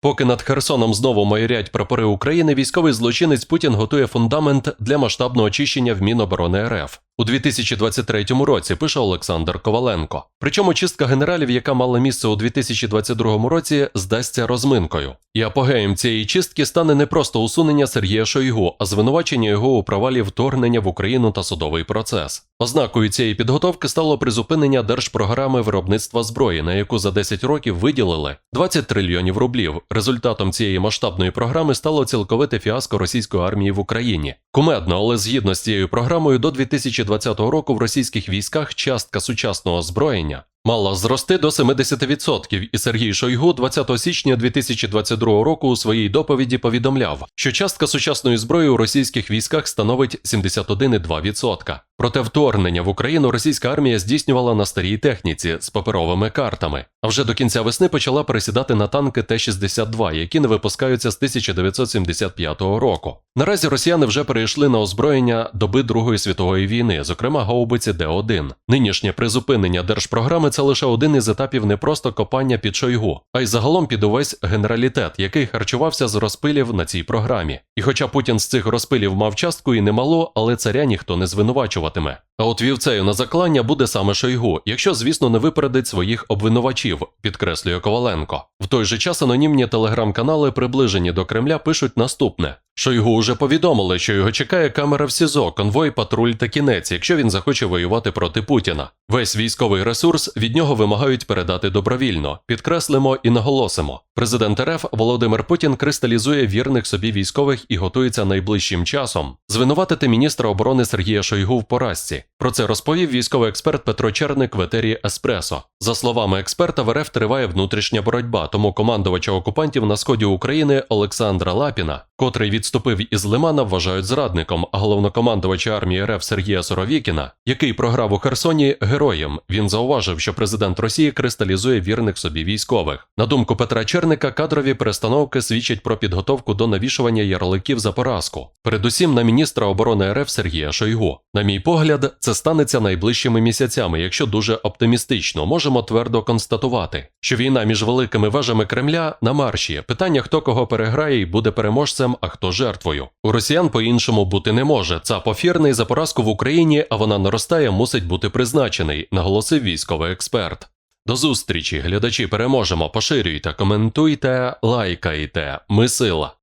Поки над Херсоном знову майорять прапори України, військовий злочинець Путін готує фундамент для масштабного очищення в Міноборони РФ. У 2023 році пише Олександр Коваленко. Причому чистка генералів, яка мала місце у 2022 році, здасться розминкою. І апогеєм цієї чистки стане не просто усунення Сергія Шойгу, а звинувачення його у провалі вторгнення в Україну та судовий процес. Ознакою цієї підготовки стало призупинення держпрограми виробництва зброї, на яку за 10 років виділили 20 трильйонів рублів. Результатом цієї масштабної програми стало цілковите фіаско російської армії в Україні. Кумедно, але згідно з цією програмою, до 2020 року в російських військах частка сучасного озброєння мала зрости до 70%, і Сергій Шойгу 20 січня 2022 року у своїй доповіді повідомляв, що частка сучасної зброї у російських військах становить 71,2%. Проте вторгнення в Україну російська армія здійснювала на старій техніці з паперовими картами, а вже до кінця весни почала пересідати на танки Т-62, які не випускаються з 1975 року. Наразі росіяни вже перейшли на озброєння доби Другої світової війни, зокрема гаубиці Д-1. Нинішнє призупинення держпрограми це лише один із етапів не просто копання під Шойгу, а й загалом під увесь генералітет, який харчувався з розпилів на цій програмі. І хоча Путін з цих розпилів мав частку і немало, але царя ніхто не звинувачуватиме. А от вівцею на заклання буде саме Шойгу, якщо, звісно, не випередить своїх обвинувачів, підкреслює Коваленко. В той же час анонімні телеграм-канали, приближені до Кремля, пишуть наступне. Шойгу уже повідомили, що його чекає камера в СІЗО, конвой, патруль та кінець, якщо він захоче воювати проти Путіна. Весь військовий ресурс від нього вимагають передати добровільно. Підкреслимо і наголосимо. Президент РФ Володимир Путін кристалізує вірних собі військових і готується найближчим часом звинуватити міністра оборони Сергія Шойгу в поразці. Про це розповів військовий експерт Петро Черник в етері Еспресо. За словами експерта, в РФ триває внутрішня боротьба, тому командувача окупантів на сході України Олександра Лапіна, котрий відступив із Лимана, вважають зрадником, а головнокомандувача армії РФ Сергія Соровікіна, який програв у Херсоні, героєм. Він зауважив, що президент Росії кристалізує вірних собі військових. На думку Петра Черника, кадрові перестановки свідчать про підготовку до навішування ярликів за поразку, передусім на міністра оборони РФ Сергія Шойгу. На мій погляд, це станеться найближчими місяцями, якщо дуже оптимістично, можемо твердо констатувати, що війна між великими вежами Кремля на марші. Питання, хто кого переграє і буде переможцем, а хто жертвою. У росіян по-іншому бути не може. ЦАП офірний за поразку в Україні, а вона наростає, мусить бути призначений, наголосив військовий експерт. До зустрічі, глядачі, переможемо. Поширюйте, коментуйте, лайкайте. Ми сила.